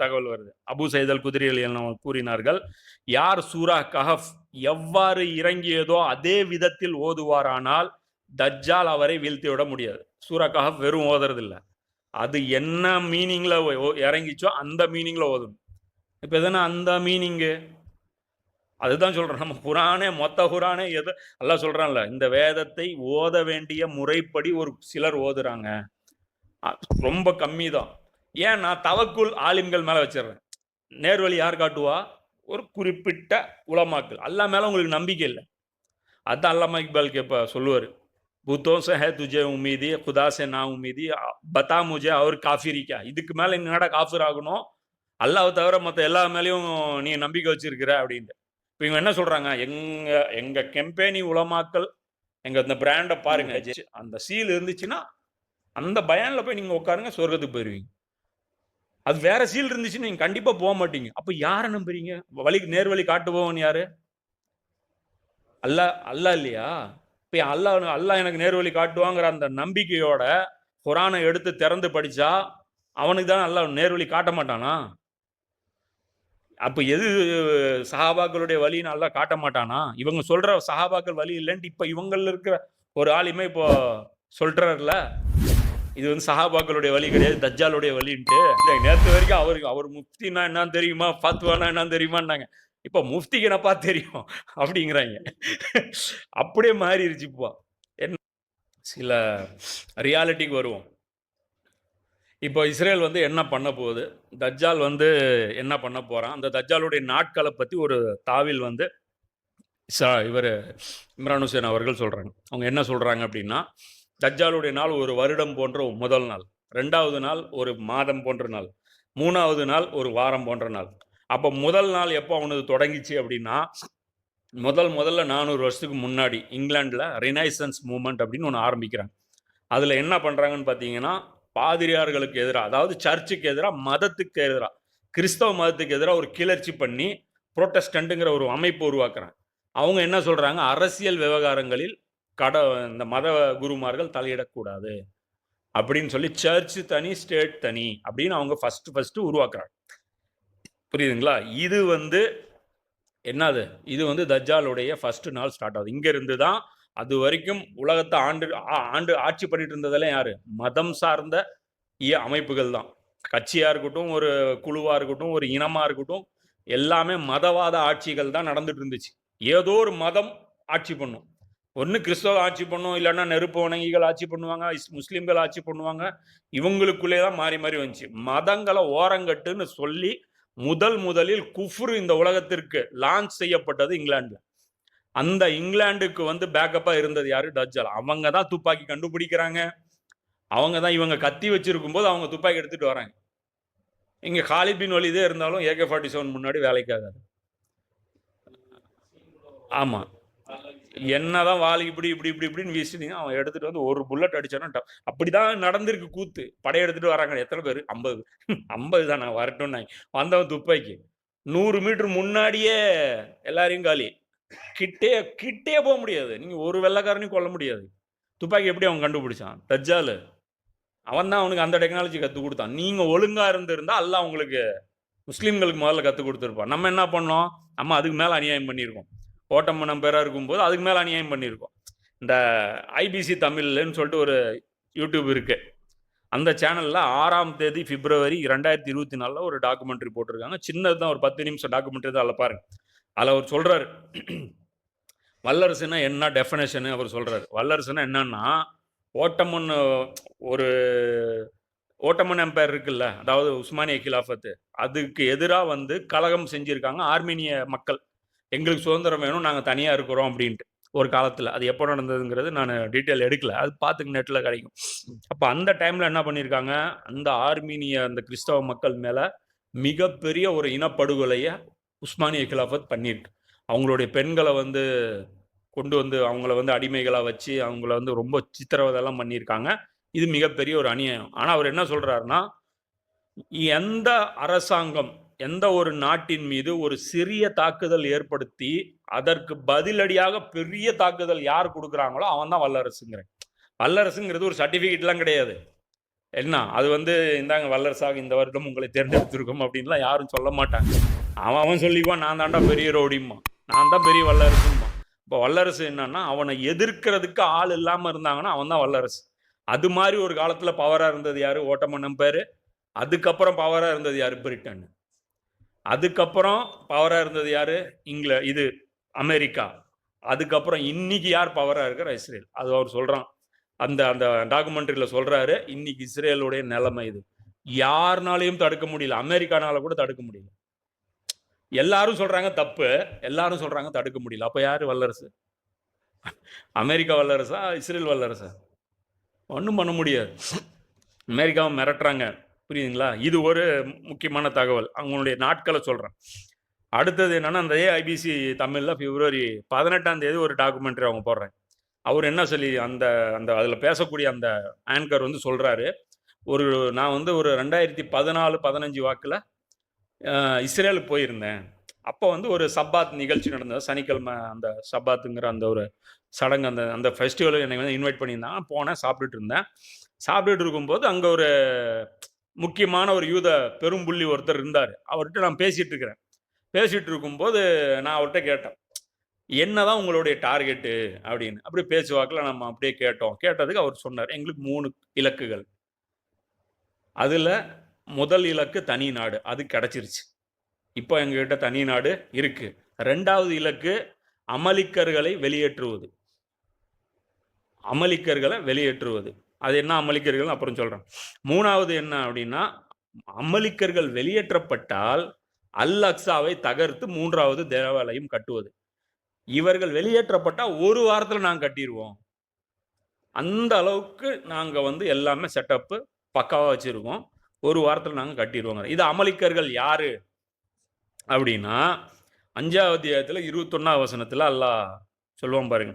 தகவல் வருது. அபு சைதல் குதிரைகள் என கூறினார்கள் யார் சூரா கஹப் எவ்வாறு இறங்கியதோ அதே விதத்தில் ஓதுவாரானால் தஜ்ஜால் அவரை வீழ்த்தி விட முடியாது. சூரா கஹப் வெறும் ஓதுறதில்ல. அது என்ன மீனிங்ல இறங்கிச்சோ அந்த மீனிங்ல ஓதும். இப்ப எதனா அந்த மீனிங்கு அதுதான் சொல்றேன். நம்ம குரானே மொத்த குரானே எது எல்லாம் சொல்கிறான்ல இந்த வேதத்தை ஓத வேண்டிய முறைப்படி ஒரு சிலர் ஓதுறாங்க. ரொம்ப கம்மி தான் ஏன் நான் தவக்குல் ஆலிம்கள் மேல வச்சிடுறேன்? நேர்வழி யார் காட்டுவா? ஒரு குறிப்பிட்ட உலமாக்கள். அல்லா மேல உங்களுக்கு நம்பிக்கை இல்லை. அதான் அல்லாமா இக்பால் கேப்ப சொல்லுவார். புத்தோம் சே ஹே துஜே உமீதி குதா சே நான் உமீதி பத்தா முஜே அவர் காஃபிரி கா இதுக்கு மேல என்னடா காஃபிர் ஆகணும்? அல்லாஹ் தவிர மற்ற எல்லா மேலேயும் நீ நம்பிக்கை வச்சிருக்கிற அப்படின்ட்டு. இப்போ இவங்க என்ன சொல்றாங்க? எங்க எங்க கம்பெனி உலமாக்கள் எங்க இந்த பிராண்டை பாருங்க. அந்த சீல் இருந்துச்சுன்னா அந்த பயான்ல போய் நீங்க உட்காருங்க சொர்க்கத்துக்கு போயிருவீங்க. அது வேற சீல் இருந்துச்சுன்னு நீங்க கண்டிப்பா போக மாட்டீங்க. அப்ப யாரை நம்புறீங்க? வழி நேர்வழி காட்டுபவன் யாரு? அல்லா அல்லா இல்லையா? இப்ப அல்லா அல்லாஹ் எனக்கு நேர்வழி காட்டுவாங்கிற அந்த நம்பிக்கையோட குரானை எடுத்து திறந்து படிச்சா அவனுக்கு தான் அல்லாஹ் நேர்வழி காட்ட மாட்டானா? அப்ப எது சஹாபாக்களுடைய வழின்னு அல்லா காட்ட மாட்டானா? இவங்க சொல்ற சஹாபாக்கள் வழி இல்லைன்ட்டு இப்ப இவங்கள இருக்கிற ஒரு ஆளுமே இப்போ சொல்றாருல இது வந்து சஹாபாக்களுடைய வழி கிடையாது தஜ்ஜாலுடைய வழின்ட்டு. நேற்று வரைக்கும் அவருக்கு அவர் முஃப்தினா என்னன்னு தெரியுமா ஃபாத்துவானா என்னன்னு தெரியுமான்னாங்க. இப்போ முஃப்திக்கு என்னப்பா தெரியும் அப்படிங்கிறாங்க. அப்படியே மாறிடுச்சு இப்போ. என்ன? சில ரியாலிட்டிக்கு வருவோம். இப்போ இஸ்ரேல் வந்து என்ன பண்ண போகுது? தஜ்ஜால் வந்து என்ன பண்ண போறான்? அந்த தஜ்ஜாலுடைய நாட்களை பத்தி ஒரு தாவில் வந்து இவர் இம்ரான் ஹுசேன் அவர்கள் சொல்றாங்க. அவங்க என்ன சொல்றாங்க அப்படின்னா தஜ்ஜாலுடைய நாள் ஒரு வருடம் போன்ற முதல் நாள். ரெண்டாவது நாள் ஒரு மாதம் போன்ற நாள். மூணாவது நாள் ஒரு வாரம் போன்ற நாள். அப்போ முதல் நாள் எப்போ அவனது தொடங்கிச்சு அப்படின்னா முதல் முதல்ல நானூறு வருஷத்துக்கு முன்னாடி இங்கிலாண்டில் ரினைசன்ஸ் மூமெண்ட் அப்படின்னு ஒன்று ஆரம்பிக்கிறாங்க. அதில் என்ன பண்ணுறாங்கன்னு பார்த்தீங்கன்னா பாதிரியார்களுக்கு எதிராக அதாவது சர்ச்சுக்கு எதிராக மதத்துக்கு எதிராக கிறிஸ்தவ மதத்துக்கு எதிராக ஒரு கிளர்ச்சி பண்ணி புரோட்டஸ்டண்ட்டுங்கிற ஒரு அமைப்பு உருவாக்குறாங்க. அவங்க என்ன சொல்கிறாங்க அரசியல் விவகாரங்களில் கட இந்த மத குருமார்கள் தலையிடக்கூடாது. அப்படின்னு சொல்லி சர்ச் தனி ஸ்டேட் தனி அப்படின்னு அவங்க ஃபர்ஸ்ட் ஃபர்ஸ்ட் உருவாக்குறாங்க. புரியுதுங்களா? இது வந்து என்னது? இது வந்து தஜாலுடைய ஃபர்ஸ்ட் நாள் ஸ்டார்ட் ஆகுது. இங்க இருந்து தான் அது வரைக்கும் உலகத்தை ஆண்டு ஆ- ஆண்டு ஆட்சி பண்ணிட்டு இருந்ததெல்லாம் யாரு? மதம் சார்ந்த இய- அமைப்புகள் தான். கட்சியா இருக்கட்டும் ஒரு குழுவா இருக்கட்டும் ஒரு இனமா இருக்கட்டும் எல்லாமே மதவாத ஆட்சிகள் தான் நடந்துட்டு இருந்துச்சு. ஏதோ ஒரு மதம் ஆட்சி பண்ணும். ஒன்று கிறிஸ்தவ ஆட்சி பண்ணும் இல்லைன்னா நெருப்பு வணங்கிகள் ஆட்சி பண்ணுவாங்க இஸ்- ஆட்சி பண்ணுவாங்க இவங்களுக்குள்ளே தான் மாறி மாறி வந்துச்சு. மதங்களை ஓரங்கட்டுன்னு சொல்லி முதல் முதலில் குஃப்ரு இந்த உலகத்திற்கு லான்ச் செய்யப்பட்டது இங்கிலாண்டில் அந்த இங்கிலாந்துக்கு வந்து பேக்கப்பாக இருந்தது யாரு? டஜ்ஜால். அவங்க தான் துப்பாக்கி கண்டுபிடிக்கிறாங்க. அவங்க தான் இவங்க கத்தி வச்சிருக்கும் போது அவங்க துப்பாக்கி எடுத்துகிட்டு வராங்க. இங்கே காலிபின் வழிதே இருந்தாலும் ஏகே ஃபார்ட்டி செவன் முன்னாடி வேலைக்காகாது ஆமாம் என்னதான் வாள் இப்படி இப்படி இப்படி இப்படின்னு வீசினீங்க அவன் எடுத்துட்டு வந்து ஒரு புல்லட் அடிச்சானா அப்படிதான் நடந்திருக்கு கூத்து. படை எடுத்துட்டு வராங்க எத்தனை பேர்? ஐம்பது. ஐம்பது தான் நான் வரட்டும் வந்தவன் துப்பாக்கி. நூறு மீட்டர் முன்னாடியே எல்லாரையும் காலி. கிட்டே கிட்டே போக முடியாது. நீங்க ஒரு வெள்ளைக்காரனையும் கொல்ல முடியாது. துப்பாக்கி எப்படி அவன் கண்டுபிடிச்சான்? தஜ்ஜாலு. அவன் தான் அவனுக்கு அந்த டெக்னாலஜி கற்றுக் கொடுத்தான். நீங்கள் ஒழுங்காக இருந்திருந்தா எல்லாம் உங்களுக்கு முஸ்லீம்களுக்கு முதல்ல கற்றுக் கொடுத்துருப்பான். நம்ம என்ன பண்ணோம்? நம்ம அதுக்கு மேலே அநியாயம் பண்ணியிருக்கோம். ஓட்டம்மனம் பேரா இருக்கும்போது அதுக்கு மேலே அநியாயம் பண்ணியிருக்கோம். இந்த ஐபிசி தமிழ்லன்னு சொல்லிட்டு ஒரு யூடியூப் இருக்குது அந்த சேனலில் ஆறாம் தேதி பிப்ரவரி ரெண்டாயிரத்தி இருபத்தி நாலில் ஒரு டாக்குமெண்ட்ரி போட்டிருக்காங்க. சின்னது தான் ஒரு பத்து நிமிஷம் டாக்குமெண்ட்ரி தான் அதில் பாருங்க. அதில் அவர் சொல்கிறாரு வல்லரசுனா என்ன டெஃபினேஷன் அவர் சொல்கிறாரு வல்லரசுனா என்னன்னா ஓட்டமன் ஒரு ஓட்டமன் எம்பையர் இருக்குல்ல அதாவது உஸ்மானிய கிலாஃபத்து அதுக்கு எதிராக வந்து கலகம் செஞ்சுருக்காங்க ஆர்மீனிய மக்கள். எங்களுக்கு சுதந்திரம் வேணும் நாங்கள் தனியாக இருக்கிறோம் அப்படின்ட்டு. ஒரு காலத்தில். அது எப்போ நடந்ததுங்கிறது நான் டீட்டெயில் எடுக்கல. அது பார்த்துக்கு நெட்டில் கிடைக்கும். அப்போ அந்த டைமில் என்ன பண்ணியிருக்காங்க அந்த ஆர்மீனிய அந்த கிறிஸ்தவ மக்கள் மேலே மிகப்பெரிய ஒரு இனப்படுகொலையை உஸ்மானிய கிலாஃபத் பண்ணியிருக்கு அவங்களுடைய பெண்களை வந்து கொண்டு வந்து அவங்கள வந்து அடிமைகளாக வச்சு அவங்கள வந்து ரொம்ப சித்திரவதெல்லாம் பண்ணியிருக்காங்க இது மிகப்பெரிய ஒரு அநியாயம். ஆனால் அவர் என்ன சொல்கிறாருன்னா எந்த அரசாங்கம் எந்த ஒரு நாட்டின் மீது ஒரு சிறிய தாக்குதல் ஏற்படுத்தி அதற்கு பதிலடியாக பெரிய தாக்குதல் யார் கொடுக்குறாங்களோ அவன் தான் வல்லரசுங்கிறேன். வல்லரசுங்கிறது ஒரு சர்டிஃபிகேட்லாம் கிடையாது. என்ன? அது வந்து இந்தாங்க வல்லரசாக இந்த வருடம் உங்களை தேர்ந்தெடுத்திருக்கோம் அப்படின்லாம் யாரும் சொல்ல மாட்டாங்க. அவன் அவன் சொல்லிக்குவான் நான் தாண்டா பெரிய ரோடிம்மா நான் தான் பெரிய வல்லரசும்மா. இப்போ வல்லரசு என்னன்னா அவனை எதிர்க்கிறதுக்கு ஆள் இல்லாமல் இருந்தாங்கன்னா அவன் தான் வல்லரசு. அது மாதிரி ஒரு காலத்தில் பவராக இருந்தது யார்? ஓட்டமன்னம் பேர். அதுக்கப்புறம் பவராக இருந்தது யாரு? பிரிட்டன் அதுக்கப்புறம் பவராக இருந்தது யாரு? இங்கில இது அமெரிக்கா. அதுக்கப்புறம் இன்னைக்கு யார் பவராக இருக்கிற இஸ்ரேல். அது அவர் சொல்கிறான் அந்த அந்த டாக்குமெண்ட்ரியில் சொல்கிறாரு இன்னைக்கு இஸ்ரேலுடைய நிலைமை இது. யாருனாலையும் தடுக்க முடியல. அமெரிக்கானால கூட தடுக்க முடியல. எல்லாரும் சொல்கிறாங்க தப்பு. எல்லாரும் சொல்கிறாங்க தடுக்க முடியல. அப்போ யார்? வல்லரசு. அமெரிக்கா வல்லரசா? இஸ்ரேல் வல்லரசா? ஒன்றும் பண்ண முடியாது. அமெரிக்காவை மிரட்டுறாங்க. புரியுதுங்களா? இது ஒரு முக்கியமான தகவல். அவங்களுடைய நாட்களை சொல்கிறேன் அடுத்தது என்னன்னா அந்த ஏஐபிசி தமிழில் பிப்ரவரி பதினெட்டாம் தேதி ஒரு டாக்குமெண்ட்ரி அவங்க போடுறாங்க. அவர் என்ன சொல்லி அந்த அந்த அதில் பேசக்கூடிய அந்த ஆங்கர் வந்து சொல்கிறாரு ஒரு நான் வந்து ஒரு ரெண்டாயிரத்தி பதினாலு பதினஞ்சு வாக்கில் இஸ்ரேலுக்கு போயிருந்தேன். அப்போ வந்து ஒரு சப்பாத் நிகழ்ச்சி நடந்தது. சனிக்கிழமை அந்த சப்பாத்துங்கிற அந்த ஒரு சடங்கு அந்த அந்த ஃபெஸ்டிவல் என்னை வந்து இன்வைட் பண்ணியிருந்தாங்க போனேன் சாப்பிட்டுட்டு இருந்தேன். சாப்பிட்டுட்டு இருக்கும்போது அங்கே ஒரு முக்கியமான ஒரு யூத பெரும்புள்ளி ஒருத்தர் இருந்தார். அவர்கிட்ட நான் பேசிகிட்டு இருக்கிறேன். பேசிகிட்டு இருக்கும்போது நான் அவர்கிட்ட கேட்டேன். என்னதான் உங்களுடைய டார்கெட்டு அப்படின்னு. அப்படி பேச்சுவாக்கில் நம்ம அப்படியே கேட்டோம். கேட்டதுக்கு அவர் சொன்னார் எங்களுக்கு மூணு இலக்குகள். அதில் முதல் இலக்கு தனி நாடு. அது கிடச்சிருச்சு. இப்போ எங்ககிட்ட தனி நாடு இருக்குது ரெண்டாவது இலக்கு அமலிக்கர்களை வெளியேற்றுவது. அமலிக்கர்களை வெளியேற்றுவது. அது என்ன அமளிக்கர்கள்? அப்புறம் சொல்கிறேன் மூணாவது என்ன அப்படின்னா அமளிக்கர்கள் வெளியேற்றப்பட்டால் அல் அக்ஸாவை தகர்த்து மூன்றாவது தேவாலயம் கட்டுவது. இவர்கள் வெளியேற்றப்பட்டால் ஒரு வாரத்தில் நாங்கள் கட்டிடுவோம் அந்த அளவுக்கு நாங்கள் வந்து எல்லாமே செட்டப்பு பக்காவாக வச்சுருக்கோம். ஒரு வாரத்தில் நாங்கள் கட்டிடுவோங்க இது அமளிக்கர்கள் யார்? அப்படின்னா அஞ்சாவது அத்தியாயத்தில் இருபத்தொன்னாவது வசனத்தில் அல்லாஹ் சொல்லுவோம் பாருங்க.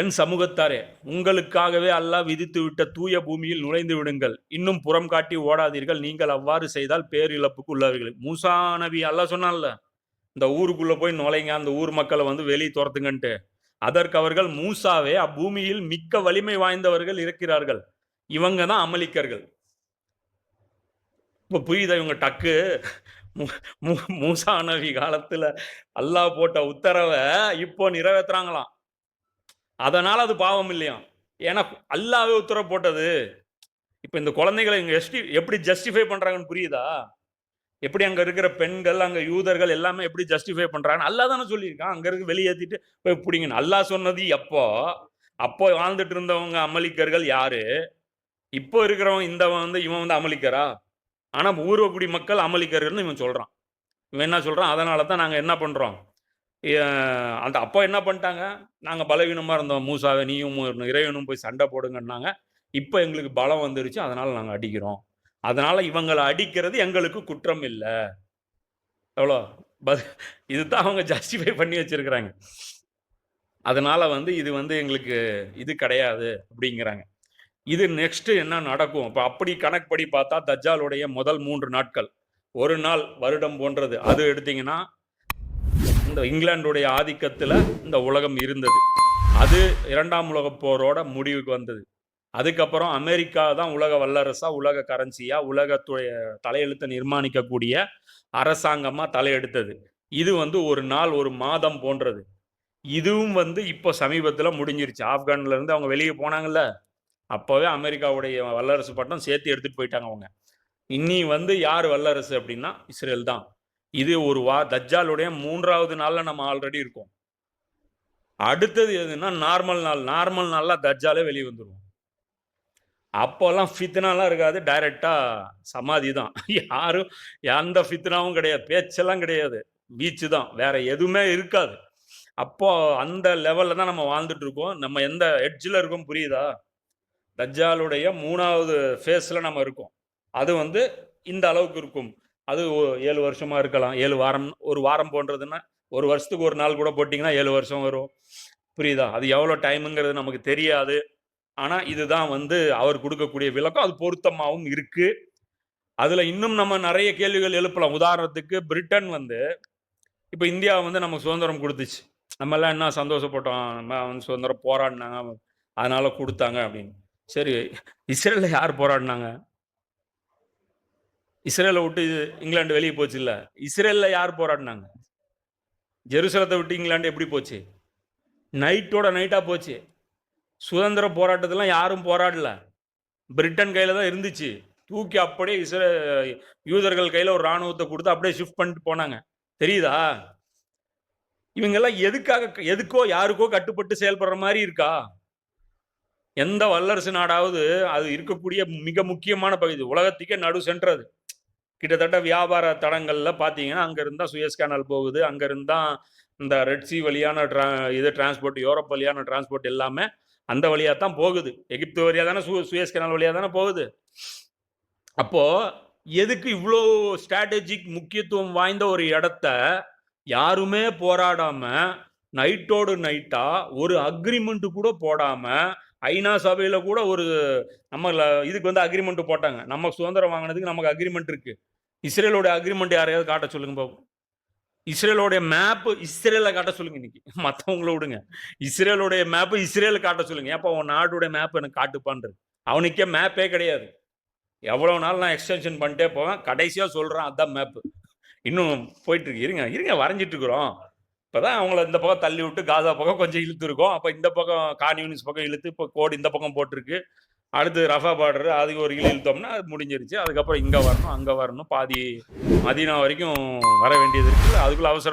என் சமூகத்தாரே உங்களுக்காகவே அல்லாஹ் விதித்து விட்ட தூய பூமியில் நுழைந்து விடுங்கள். இன்னும் புறம் காட்டி ஓடாதீர்கள். நீங்கள் அவ்வாறு செய்தால் பேரிழப்புக்கு உள்ளவர்கள். மூசா நபி அல்லாஹ் சொன்னான்ல இந்த ஊருக்குள்ளே போய் நுழைங்க அந்த ஊர் மக்களை வந்து வெளியே துரத்துங்கன்ட்டு. அதற்கு அவர்கள் மூசாவே அப்பூமியில் மிக்க வலிமை வாய்ந்தவர்கள் இருக்கிறார்கள். இவங்க தான் அமலிக்கர்கள் இப்போ புரியுதா இவங்க டக்கு? மூசா நபி காலத்தில் அல்லாஹ் போட்ட உத்தரவை இப்போ நிறைவேத்துறாங்களாம். அதனால் அது பாவம் இல்லையா ஏன்னா அல்லாவே உத்தரவு போட்டது. இப்போ இந்த குழந்தைகளை இங்கே எஸ்டி எப்படி ஜஸ்டிஃபை பண்ணுறாங்கன்னு புரியுதா? எப்படி அங்கே இருக்கிற பெண்கள் அங்கே யூதர்கள் எல்லாமே எப்படி ஜஸ்டிஃபை பண்ணுறாங்கன்னு அல்லா தானே சொல்லியிருக்கான். அங்கே இருக்கு வெளியேற்றிட்டு போய் பிடிங்கன்னு. அல்லா சொன்னது எப்போ? அப்போ வாழ்ந்துட்டு இருந்தவங்க அமளிக்கர்கள் யாரு? இப்போ இருக்கிறவன் இந்தவன் வந்து இவன் வந்து அமளிக்கரா? ஆனால் ஊர்வக்குடி மக்கள் அமளிக்கர்கள்னு இவன் சொல்கிறான் இவன் என்ன சொல்கிறான் அதனால தான் நாங்கள் என்ன பண்ணுறோம் அந்த அப்போ என்ன பண்ணிட்டாங்க? நாங்கள் பலவீனமாக இருந்தோம். மூசாவை நீயும் இறைவனும் போய் சண்டை போடுங்கன்னாங்க. இப்போ எங்களுக்கு பலம் வந்துருச்சு. அதனால் நாங்கள் அடிக்கிறோம். அதனால் இவங்களை அடிக்கிறது எங்களுக்கு குற்றம் இல்லை. எவ்வளோ ப- இதுதான் அவங்க ஜஸ்டிஃபை பண்ணி வச்சிருக்கிறாங்க. அதனால் வந்து இது வந்து எங்களுக்கு இது கிடையாது அப்படிங்கிறாங்க. இது நெக்ஸ்ட்டு என்ன நடக்கும்? இப்போ அப்படி கணக்குப்படி பார்த்தா தஜ்ஜாலுடைய முதல் மூன்று நாட்கள். ஒரு நாள் வருடம் போன்றது. அது எடுத்திங்கன்னா இந்த இங்கிலாந்துடைய ஆதிக்கத்தில் இந்த உலகம் இருந்தது. அது இரண்டாம் உலக போரோட முடிவுக்கு வந்தது. அதுக்கப்புறம் அமெரிக்கா தான் உலக வல்லரசா உலக கரன்சியா உலகத்துடைய தலையெழுத்தை நிர்மாணிக்கக்கூடிய அரசாங்கமா தலையெடுத்தது. இது வந்து ஒரு நாள் ஒரு மாதம் போன்றது. இதுவும் வந்து இப்போ சமீபத்தில் முடிஞ்சிருச்சு. ஆப்கான்ல இருந்து அவங்க வெளியே போனாங்கல்ல. அப்போவே அமெரிக்காவுடைய வல்லரசு பட்டம் சேர்த்து எடுத்துட்டு போயிட்டாங்க அவங்க. இன்னி வந்து யார் வல்லரசு அப்படின்னா இஸ்ரேல் தான். இது ஒரு வா தஜ்ஜாலுடைய மூன்றாவது நாளில் நம்ம ஆல்ரெடி இருக்கோம். அடுத்தது எதுன்னா நார்மல் நாள். நார்மல் நாளில் தஜ்ஜாலே வெளியே வந்துடுவோம் அப்போல்லாம் ஃபித்னாலாம் இருக்காது. டைரெக்டாக சமாதி தான் யாரும் எந்த ஃபித்னாவும் கிடையாது. பேச்செல்லாம் கிடையாது. பீச்சு தான். வேற எதுவுமே இருக்காது. அப்போ அந்த லெவலில் தான் நம்ம வாழ்ந்துட்டு இருக்கோம். நம்ம எந்த எட்ஜில் இருக்கோம் புரியுதா? தஜ்ஜாலுடைய மூணாவது ஃபேஸில் நம்ம இருக்கோம். அது வந்து இந்த அளவுக்கு இருக்கும். அது ஏழு வருஷமா இருக்கலாம். ஏழு வாரம் ஒரு வாரம் போன்றதுன்னா ஒரு வருஷத்துக்கு ஒரு நாள் கூட போட்டிங்கன்னா ஏழு வருஷம் வரும். புரியுதா? அது எவ்வளோ டைமுங்கிறது நமக்கு தெரியாது. ஆனால் இதுதான் வந்து அவர் கொடுக்கக்கூடிய விளக்கம். அது பொருத்தமாகவும் இருக்கு. அதில் இன்னும் நம்ம நிறைய கேள்விகள் எழுப்பலாம். உதாரணத்துக்கு பிரிட்டன் வந்து இப்போ இந்தியா வந்து நமக்கு சுதந்திரம் கொடுத்துச்சு. நம்மெல்லாம் என்ன சந்தோஷப்பட்டோம். நம்ம வந்து சுதந்திரம் போராடினாங்க. அதனால கொடுத்தாங்க அப்படின்னு. சரி. இஸ்ரேலில் யார் போராடினாங்க? இஸ்ரேலை விட்டு இங்கிலாந்து வெளிய போச்சுல்ல. இஸ்ரேலில் யார் போராடினாங்க ஜெருசலத்தை விட்டு இங்கிலாந்து எப்படி போச்சு? நைட்டோட நைட்டாக போச்சு. சுதந்திர போராட்டத்தெல்லாம் யாரும் போராடல. பிரிட்டன் கையில் தான் இருந்துச்சு. தூக்கி அப்படியே இஸ்ரே யூதர்கள் கையில் ஒரு இராணுவத்தை கொடுத்து அப்படியே ஷிஃப்ட் பண்ணிட்டு போனாங்க. தெரியுதா? இவங்கெல்லாம் எதுக்காக எதுக்கோ யாருக்கோ கட்டுப்பட்டு செயல்படுற மாதிரி இருக்கா? எந்த வல்லரசு நாடாவது அது இருக்கக்கூடிய மிக முக்கியமான பகுதி. உலகத்துக்கே நடு சென்றது கிட்டத்தட்ட வியாபார தடங்கள்ல பார்த்தீங்கன்னா, அங்க இருந்தா சுயஸ் கேனல் போகுது. அங்க இந்த ரெட் சி வழியான ட்ரா இது டிரான்ஸ்போர்ட் யூரோப் வழியான டிரான்ஸ்போர்ட் எல்லாமே அந்த வழியாக தான் போகுது. எகிப்து வழியாக தானே சு சுயஸ் கேனல் வழியாக தானே போகுது. அப்போது எதுக்கு இவ்வளோ ஸ்ட்ராட்டஜிக் முக்கியத்துவம் வாய்ந்த ஒரு இடத்த யாருமே போராடாமல் நைட்டோடு நைட்டாக ஒரு அக்ரிமெண்ட்டு கூட போடாமல் ஐநா சபையில் கூட ஒரு நம்ம இதுக்கு வந்து அக்ரிமெண்ட் போட்டாங்க. நம்ம சுதந்திரம் வாங்கினதுக்கு நமக்கு அக்ரிமெண்ட் இருக்குது இஸ்ரேலோட அக்ரிமெண்ட் யாரையாவது காட்ட சொல்லுங்க பாப்போம். இஸ்ரேலோடைய மேப்பு இஸ்ரேல காட்ட சொல்லுங்க இன்னைக்கு. மற்றவங்கள விடுங்க. இஸ்ரேலோடைய மேப்பு இஸ்ரேல காட்ட சொல்லுங்க. ஏப்பா உன் நாடுடைய மேப் எனக்கு காட்டுப்பான்றது. அவனுக்கே மேப்பே கிடையாது. எவ்வளோ நாள் நான் எக்ஸ்டென்ஷன் பண்ணிட்டே போவேன். கடைசியாக சொல்கிறான் அதான் மேப்பு இன்னும் போயிட்டுருக்கு இருங்க, இருங்க வரைஞ்சிட்டு இருக்கிறோம். இப்பதான் அவங்கள இந்த பக்கம் தள்ளி விட்டு காசா பக்கம் கொஞ்சம் இழுத்துருக்கோம். அப்போ இந்த பக்கம் கான்யூனிஸ்ட் பக்கம் இழுத்து இப்போ கோடு இந்த பக்கம் போட்டிருக்கு. அடுத்து ரஃபா பார்டர் அதுக்கு ஒரு இழு இழுத்தோம்னா அது முடிஞ்சிருச்சு. அதுக்கப்புறம் இங்கே வரணும், அங்கே வரணும். பாதி மதினா வரைக்கும் வர வேண்டியது இருக்குது அதுக்குள்ள அவசரம்